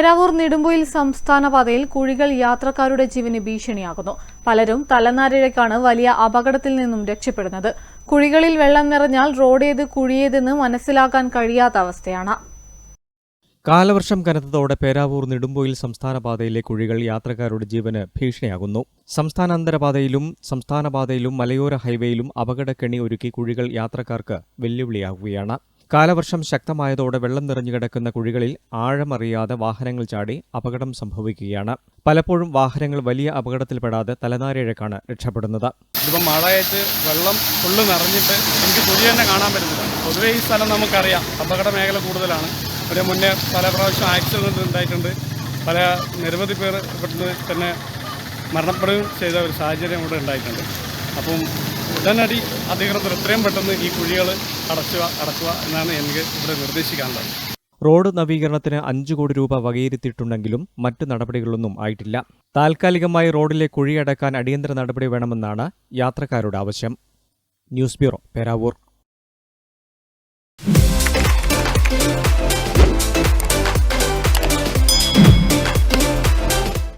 പേരാവൂർ നെടുമ്പൊയിൽ സംസ്ഥാന പാതയിൽ കുഴികൾ യാത്രക്കാരുടെ ജീവന് ഭീഷണിയാകുന്നു. പലരും തലനാരിഴക്കാണ് വലിയ അപകടത്തിൽ നിന്നും രക്ഷപ്പെടുന്നത്. കുഴികളിൽ വെള്ളം നിറഞ്ഞാൽ റോഡേത് കുഴിയേതെന്ന് മനസ്സിലാക്കാൻ കഴിയാത്ത അവസ്ഥയാണ്. കാലവർഷം കനത്തതോടെ പേരാവൂർ നെടുമ്പോയിൽ സംസ്ഥാന പാതയിലെ കുഴികൾ യാത്രക്കാരുടെ ജീവന് ഭീഷണിയാകുന്നു. സംസ്ഥാനാന്തര പാതയിലും സംസ്ഥാന പാതയിലും മലയോര ഹൈവേയിലും അപകടക്കെണി ഒരുക്കി കുഴികൾ യാത്രക്കാർക്ക് വെല്ലുവിളിയാകുകയാണ് കാലവർഷം ശക്തമായതോടെ വെള്ളം നിറഞ്ഞു കിടക്കുന്ന കുഴികളിൽ ആഴമറിയാതെ വാഹനങ്ങൾ ചാടി അപകടം സംഭവിക്കുകയാണ്. പലപ്പോഴും വാഹനങ്ങൾ വലിയ അപകടത്തിൽപ്പെടാതെ തലനാരിഴക്കാണ് രക്ഷപ്പെടുന്നത്. ഇപ്പം മഴയായിട്ട് വെള്ളം ഫുള്ള് നിറഞ്ഞിട്ട് എനിക്ക് കുഴി തന്നെ കാണാൻ പറ്റുന്നില്ല. പൊതുവേ ഈ സ്ഥലം നമുക്കറിയാം. അപകട മേഖല കൂടുതലാണ്. ഒരു മുന്നേ പല പ്രാവശ്യം ആക്സിഡന്റ് ഉണ്ടായിട്ടുണ്ട്. പല നിരവധി പേർ ഇവിടുന്ന് തന്നെ മരണപ്പെടുകയും ചെയ്ത ഒരു സാഹചര്യം ഇവിടെ ഉണ്ടായിട്ടുണ്ട്. അപ്പം ഉടനടി അധികൃതർ എത്രയും പെട്ടെന്ന് ഈ കുഴികൾ അടച്ചുക അടക്കുക എന്നാണ് എനിക്ക് ഇവിടെ നിർദ്ദേശിക്കാനുള്ളത്. റോഡ് നവീകരണത്തിന് അഞ്ചു കോടി രൂപ വകയിരുത്തിയിട്ടുണ്ടെങ്കിലും മറ്റു നടപടികളൊന്നും ആയിട്ടില്ല. താൽക്കാലികമായി റോഡിലെ കുഴിയടക്കാൻ അടിയന്തര നടപടി വേണമെന്നാണ് യാത്രക്കാരുടെ ആവശ്യം. News bureau Peravoor.